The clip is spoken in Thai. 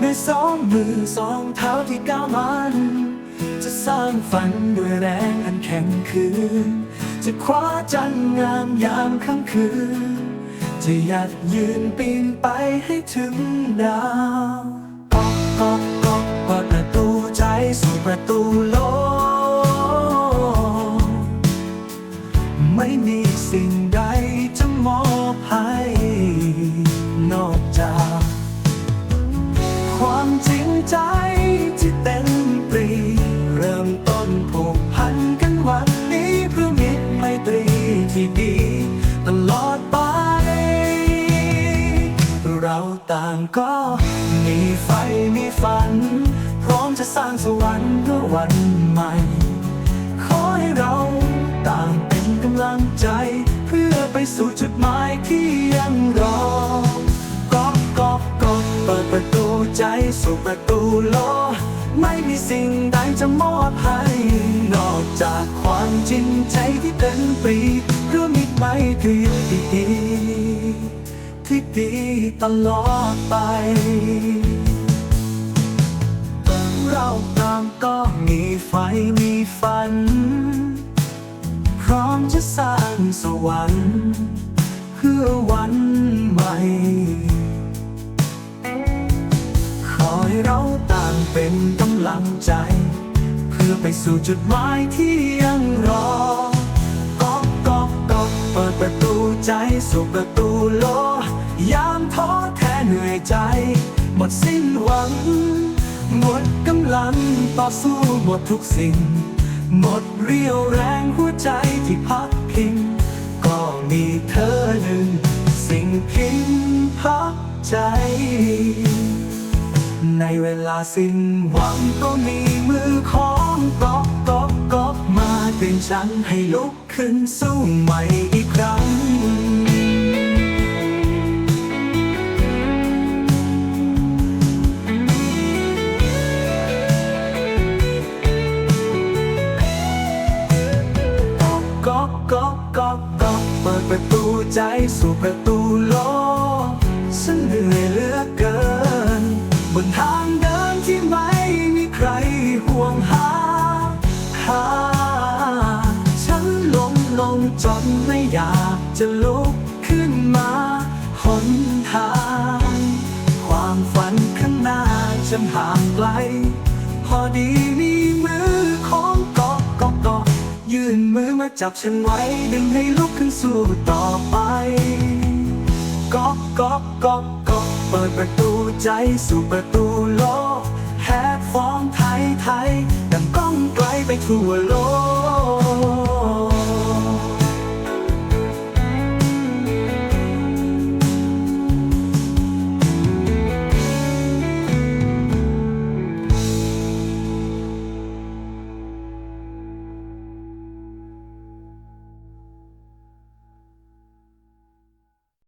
ด้วยสองมือสองเท้าที่ก้าวมัน จะสร้างฝันด้วยแรงอันแข็งขืนจะคว้าจันทร์งามยามค่ำคืน จะหยัดยืนปีนไปให้ถึงดาวก๊อกก๊อกก๊อกเปิดประตูใจสู่ประตูโลกไม่มี สิ่งใดจะมอบให้ นอกจาก ความจริงใจที่เต็มปรี เริ่มต้นผูกพันกันวันนี้เพื่อมิตรไมตรีที่ดี ตลอดไป เราต่างก็มีไฟมีฝัน พร้อมจะสร้างสวรรค์เพื่อวันใหม่ ขอให้เราต่างเป็นกำลังใจ สู่จุดหมายที่ยังรอก๊อกก๊อกก๊อกเปิดประตูใจสู่ประตูโลกไม่มีสิ่งใดจะมอบให้ นอกจากความจริงใจที่เต็มปรีเพื่อมิตรไมตรีที่ดีที่ดีตลอดไปเราตางก็มีไฟมีฝัน ร้อมจะสร้างสวรรค์เพื่อวันใหม่ ขอให้เราต่างเป็นกำลังใจ เพื่อไปสู่จุดหมายที่ยังรอก๊อกก๊อกก๊อกเปิดประตูใจสู่ประตูโลกยามท้อแท้เหนื่อยใจ หมดสิ้นหวัง หมดกำลังต่อสู้หมดทุกสิ่ง หมดเรี่ยวแรงหัวใจที่พักพิง ก็มีเธอหนึ่ง สิ่งพิงพักใจ ในเวลาสิ้นหวังก็มีมือของก๊อกก๊อกก๊อกมาเตือนฉันให้ลุกขึ้นสู้ใหม่อีกครั้ง เปิดประตูใจสู่ประตูโลกฉันเหนื่อยเหลือเกิน บนทางเดินที่ไม่มีใครห่วงหาหาฉันล้มลงจนไม่อยากจะลุกขึ้นมาหนทางความฝันข้างหน้าฉันห่างไกล พอดีมีมือของ ยื่นมือมาจับฉันไว้ ดึงให้ลุกขึ้นสู้ต่อไปก๊อกก๊อกก๊อกก๊อกเปิดประตูใจสู่ประตูโลกแฮกฟ้องไทยไทยดังก้องไกลไปทั่วโลก